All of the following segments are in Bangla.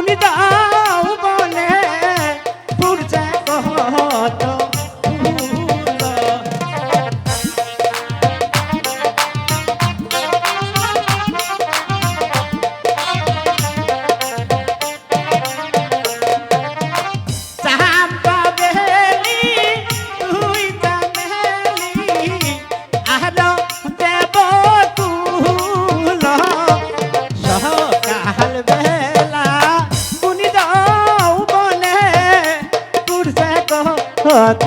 গুণদা কত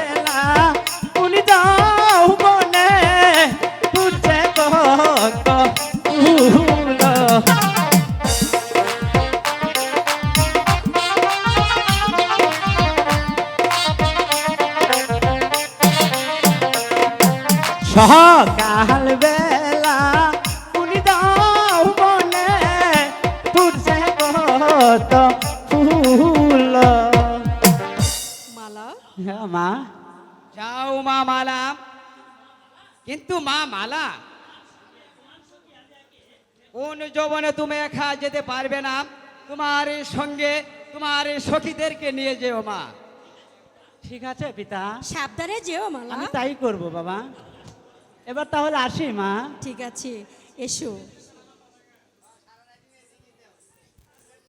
সকাল বেলা উনি যাও বনে তুলছে কত ফুল। মালা? হ্যাঁ মা। যাও মা মালা। কিন্তু মা মালা? কোন যৌবনে তুমি একা যেতে পারবে না? তোমার সঙ্গে তোমার সখীদেরকে নিয়ে যেও মা। ঠিক আছে পিতা। সাবধানে যেও মালা। আমি তাই করব বাবা। এবার তাহলে আসি মা। ঠিক আছে এসো।